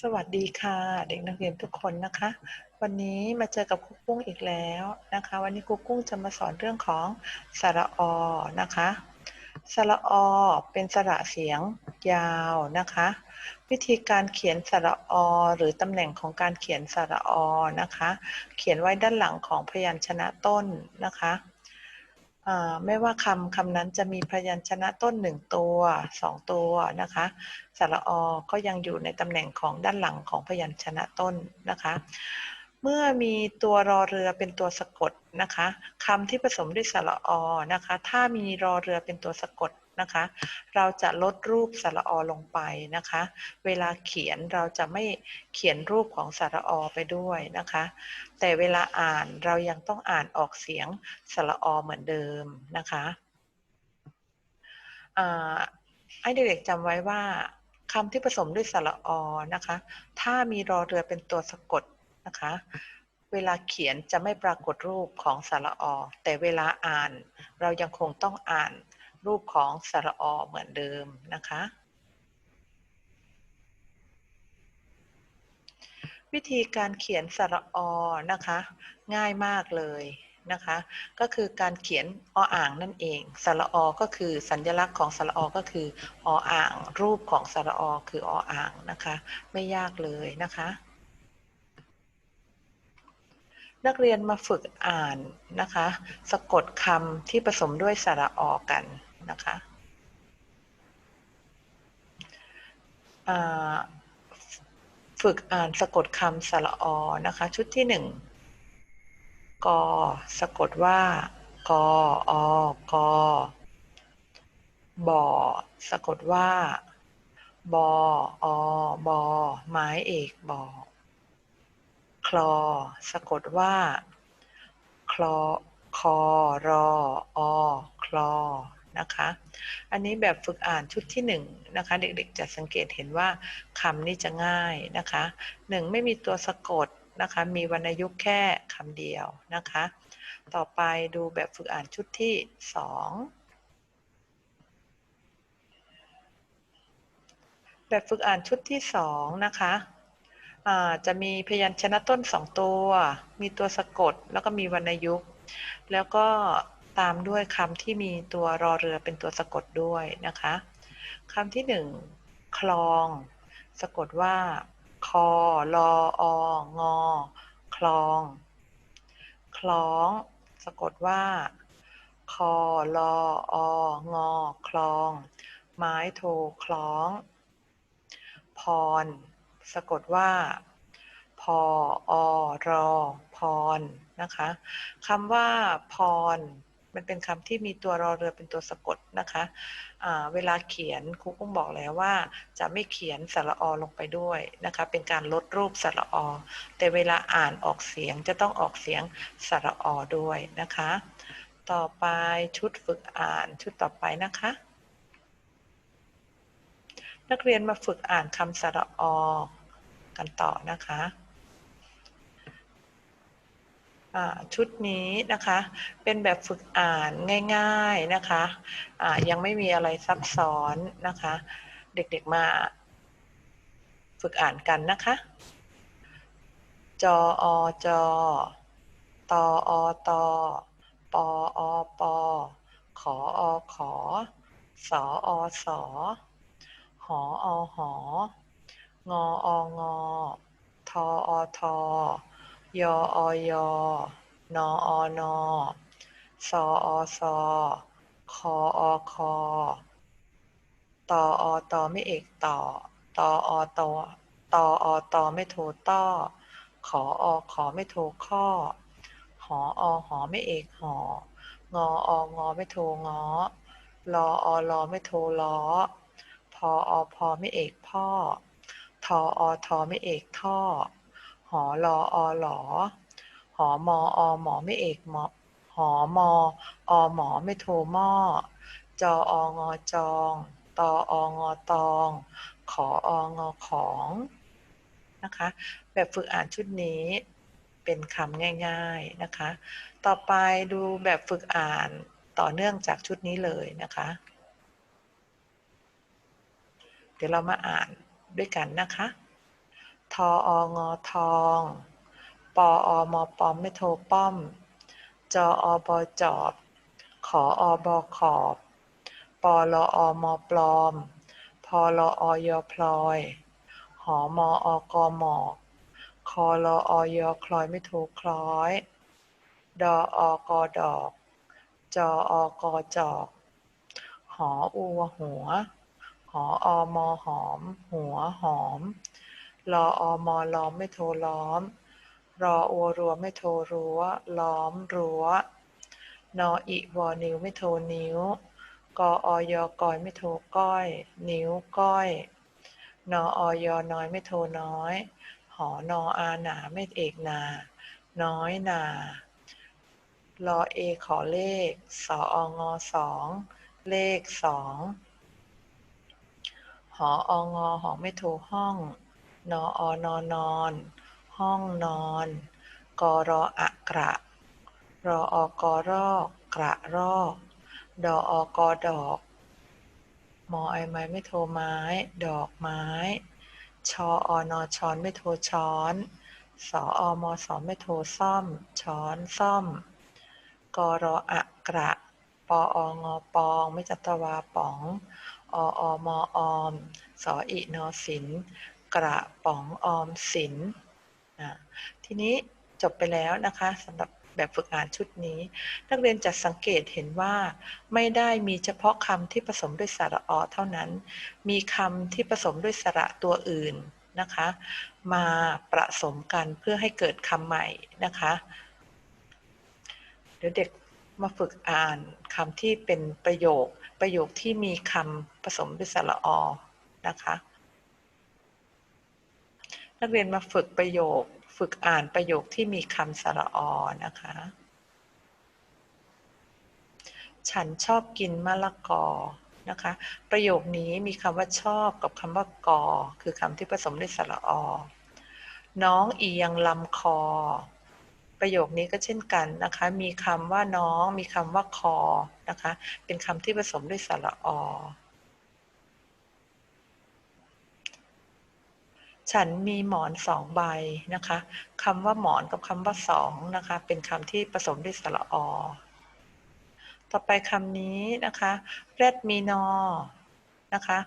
สวัสดีค่ะ เด็กนักเรียนทุกคนนะคะ วันนี้มาเจอกับครูกุ้งอีกแล้วนะคะ วันนี้ครูกุ้งจะมาสอนเรื่องของสระอนะคะสระอเป็นสระเสียงยาวนะคะ วิธีการเขียนสระอหรือตำแหน่งของการเขียนสระอนะคะ เขียนไว้ด้านหลังของพยัญชนะต้นนะคะ ไม่ว่าคำคำนั้นจะมีพยัญชนะต้นหนึ่งตัวสองตัวนะคะสระอก็ยังอยู่ในตำแหน่งของด้านหลังของพยัญชนะต้นนะคะ เมื่อมีตัวรอเรือเป็นตัวสะกดนะคะคำที่ผสมด้วยสระอนะคะ ถ้ามีรอเรือเป็นตัวสะกด นะคะ เราจะลดรูปสระอลงไปนะคะ เวลาเขียนเราจะไม่เขียนรูปของสระอไปด้วยนะคะ แต่เวลาอ่านเรายังต้องอ่านออกเสียงสระอเหมือนเดิมนะคะให้เด็กๆจำไว้ว่าคำที่ผสมด้วยสระอนะคะ ถ้ามีรอเรือเป็นตัวสะกดนะคะ เวลาเขียนจะไม่ปรากฏรูปของสระอ แต่เวลาอ่าน เรายังคงต้องอ่าน รูปของสระอเหมือนเดิมนะคะ วิธีการเขียนสระอนะคะ ง่ายมากเลยนะคะ ก็คือการเขียนออ่างนั่นเองสระอก็คือสัญลักษณ์ของสระอก็คือออ่าง รูปของสระอคือออ่างนะคะ ไม่ยากเลยนะคะนักเรียนมาฝึกอ่านนะคะ สะกดคำที่ผสมด้วยสระอกัน นะคะฝึกอ่านสะกดคำสระอนะคะ ชุดที่หนึ่งกสะกดว่ากออกบอสะกดว่าบออบอไม้เอกบอคลอ สะกดว่า คลอคอรออคลอ นะคะ อันนี้แบบฝึกอ่านชุดที่1นนะคะ เด็กๆจะสังเกตเห็นว่าคำนี้จะง่ายนะคะ 1 ไม่มีตัวสะกดนะคะ มีวรรณยุกต์แค่คำเดียวนะคะ ต่อไปดูแบบฝึกอ่านชุดที่ 2แบบฝึกอ่านชุดที่2นะคะจะมีพยัญชนะต้น2ตัว มีตัวสะกด แล้วก็มีวรรณยุกต์ แล้วก็ ตามด้วยคำที่มีตัวรอเรือเป็นตัวสะกดด้วยนะคะคำที่หนึ่งคลอง สะกดว่า คอลอองอ คลอง คล้อง สะกดว่า คอลอองอ คลอง ไม้โทคล้อง พร สะกดว่า พออรอพรนะคะคำว่าพร มันเป็นคำที่มีตัวรอเรือเป็นตัวสะกดนะคะะเวลาเขียนครูกุ้งบอกแล้วว่า จะไม่เขียนสระอลงไปด้วยนะคะ เป็นการลดรูปสระอ แต่เวลาอ่านออกเสียงจะต้องออกเสียงสระอด้วยนะคะ ต่อไปชุดฝึกอ่านชุดต่อไปนะคะ นักเรียนมาฝึกอ่านคำสระอ กันต่อนะคะ ชุดนี้นะคะ เป็นแบบฝึกอ่านง่ายๆนะคะะยังไม่มีอะไรซับซ้อนนะคะ เด็กๆมาฝึกอ่านกันนะคะ จออจอตออตอปออปอขออขอสออสอหออหองอองอทออทอ ยออยนออนอสออสอคออคอตออตอไม่เอกต่อตออตอตออตอไม่โทต้อขออขอไม่โทข้อ หออหอไม่เอกหองอองอไม่โทงอรออรอไม่โทล้อพออพอไม่เอกพ่อทออทอไม่เอกท่อ หอรออหลอหอมออหมอไม่เอกหมอหอมออหมอไม่โทหม้อจอองอจองตอองอตอง ขอองอของนะคะ แบบฝึกอ่านชุดนี้เป็นคำง่าย ๆนะคะ ต่อไปดูแบบฝึกอ่านต่อเนื่องจากชุดนี้เลยนะคะ เดี๋ยวเรามาอ่านด้วยกันนะคะ ทอองอทองปออมอปอมไม่โทรป้อม จออบอจอบ ขออบอขอบปอลออมอปลอมพอลออยอพลอย หอมออกอหมอกคอลออยอคลอยไม่โทรคล้อย ดออกอดอก จออกอจอก หออูวหัว หออมอหอม หัวหอม รออมอล้อมไม่โทรล้อม รออัวรัวไม่โทรรั้วล้อมรั้วนออิวอนิ้วไม่โทรนิ้ว กออยกอยไม่โทรก้อย นิ้วก้อย นออยน้อยไม่โทรน้อย หอนออาหนาไม่เอกนา น้อยนารอเอขอเลข สอองอสอง เลขสอง หอองอหอไม่โทรห้อง นออนอนอนห้องนอน กรออะกระ รออกรอกกระรอกดออกดอกมอไอไม้ไม่โทไม้ ดอกไม้ ชออนอช้อนไม่โทช้อนสออมอสอไม่โทซ่อม ช้อนซ่อม กรออะกระ ปอองอปอง ไม่จัตวาป๋อง ออมอออมสออินอสิน กระป๋องออมสินทีนี้จบไปแล้วนะคะสำหรับแบบฝึกอ่านชุดนี้ นักเรียนจะสังเกตเห็นว่า ไม่ได้มีเฉพาะคำที่ผสมด้วยสระอเท่านั้น มีคำที่ผสมด้วยสระตัวอื่นนะคะ มาประสมกันเพื่อให้เกิดคำใหม่นะคะ เดี๋ยวเด็กมาฝึกอ่านคำที่เป็นประโยค ประโยคที่มีคำผสมด้วยสระอนะคะ นักเรียนมาฝึกประโยค ฝึกอ่านประโยคที่มีคำสระอนะคะ ฉันชอบกินมะละกอนะคะ ประโยคนี้มีคำว่าชอบกับคำว่ากอ คือคำที่ผสมด้วยสระอ น้องอียังลำคอ ประโยคนี้ก็เช่นกันนะคะ มีคำว่าน้อง มีคำว่าคอนะคะ เป็นคำที่ผสมด้วยสระอ ฉันมีหมอนสองใบนะคะคำว่าหมอนกับคำว่าสองนะคะ เป็นคำที่ผสมด้วยสระอ ต่อไปคำนี้นะคะแรดมีนอนะคะ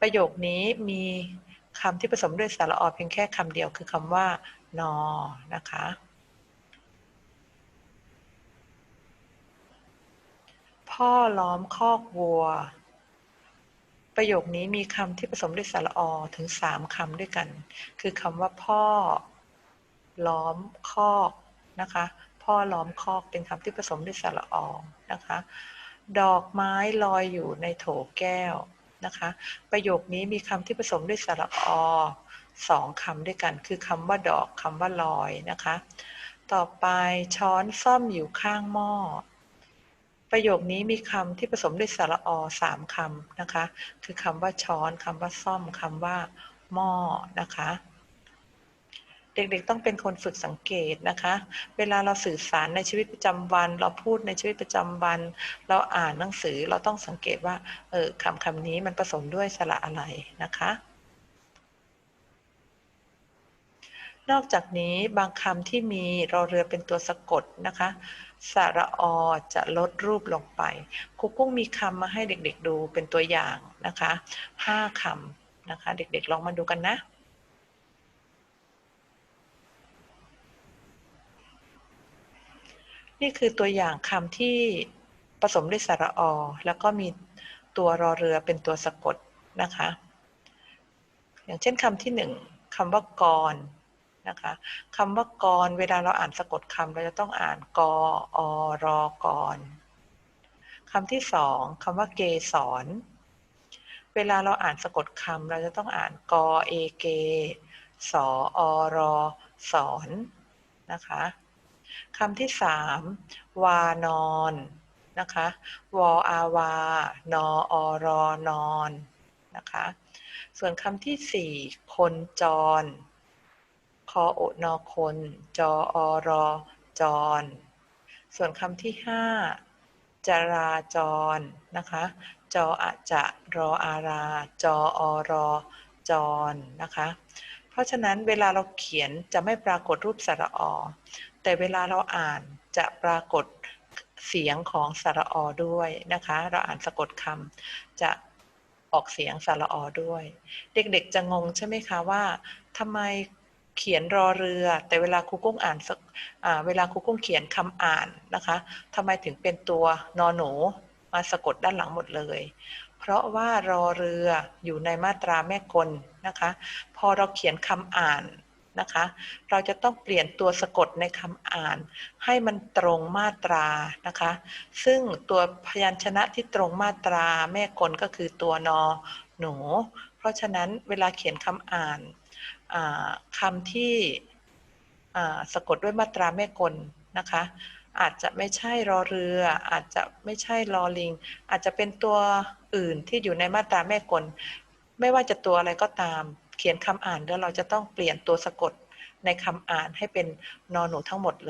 ประโยคนี้มีคำที่ผสมด้วยสระอเพียงแค่คำเดียวคือคำว่านอนะคะพ่อล้อมคอกวัว ประโยคนี้มีคำที่ผสมด้วยสระอถึงสามคำด้วยกัน คือคำว่าพ่อ ล้อมคอกนะคะ พ่อล้อมคอกเป็นคำที่ผสมด้วยสระอนะคะ ดอกไม้ลอยอยู่ในโถแก้วนะคะ ประโยคนี้มีคำที่ผสมด้วยสระอสองคำด้วยกัน คือคำว่าดอกคำว่าลอยนะคะ ต่อไปช้อนซ่อมอยู่ข้างหม้อ ประโยคนี้มีคำที่ผสมด้วยสระอสามคำนะคะ คือคำว่าช้อนคำว่าซ่อมคำว่าหม้อนะคะ เด็กๆต้องเป็นคนฝึกสังเกตนะคะ เวลาเราสื่อสารในชีวิตประจำวัน เราพูดในชีวิตประจำวัน เราอ่านหนังสือเราต้องสังเกตว่าเออคำคำนี้มันผสมด้วยสระอะไรนะคะนอกจากนี้บางคำที่มีรอเรือเป็นตัวสะกดนะคะ สระอจะลดรูปลงไป ครูกุ้งมีคำมาให้เด็กๆดูเป็นตัวอย่างนะคะห้าคำนะคะ เด็กๆลองมาดูกันนะนี่คือตัวอย่างคำที่ผสมด้วยสระอ แล้วก็มีตัวรอเรือเป็นตัวสะกดนะคะ อย่างเช่นคำที่หนึ่งคำว่ากร นะคะคำว่ากรเวลาเราอ่านสะกดคำเราจะต้องอ่านกออรอกรคำที่สองคำว่าเกสรเวลาเราอ่านสะกดคำเราจะต้องอ่านกอเอเกสออรอสอนนะคะคำที่สามวานอนนะคะวออาวานออรอนอนนะคะส่วนคำที่สี่คนจร คอโอนอคน จออรอจร ส่วนคำที่ห้าจราจรนะคะ จออะจะรออารา จออรอจรนะคะ เพราะฉะนั้นเวลาเราเขียนจะไม่ปรากฏรูปสระอ แต่เวลาเราอ่านจะปรากฏเสียงของสระอด้วยนะคะ เราอ่านสะกดคำจะออกเสียงสระอด้วย เด็กๆจะงงใช่ไหมคะว่าทำไม เขียนรอเรือ แต่เวลาครูกุ้งอ่านสักเวลาครูกุ้งเขียนคำอ่านนะคะทำไมถึงเป็นตัวนอนหนูมาสะกดด้านหลังหมดเลย เพราะว่ารอเรืออยู่ในมาตราแม่กลนะคะ พอเราเขียนคำอ่านนะคะ เราจะต้องเปลี่ยนตัวสะกดในคำอ่าน ให้มันตรงมาตรานะคะ ซึ่งตัวพยัญชนะที่ตรงมาตราแม่กลก็คือตัวนอหนู เพราะฉะนั้นเวลาเขียนคำอ่าน คำที่สะกดด้วยมาตราแม่กลนะคะ อาจจะไม่ใช่รอเรือ อาจจะไม่ใช่รอลิง อาจจะเป็นตัวอื่นที่อยู่ในมาตราแม่กล ไม่ว่าจะตัวอะไรก็ตาม เขียนคำอ่านแล้วเราจะต้องเปลี่ยนตัวสะกดในคำอ่านให้เป็นนอนหนูทั้งหมดเลย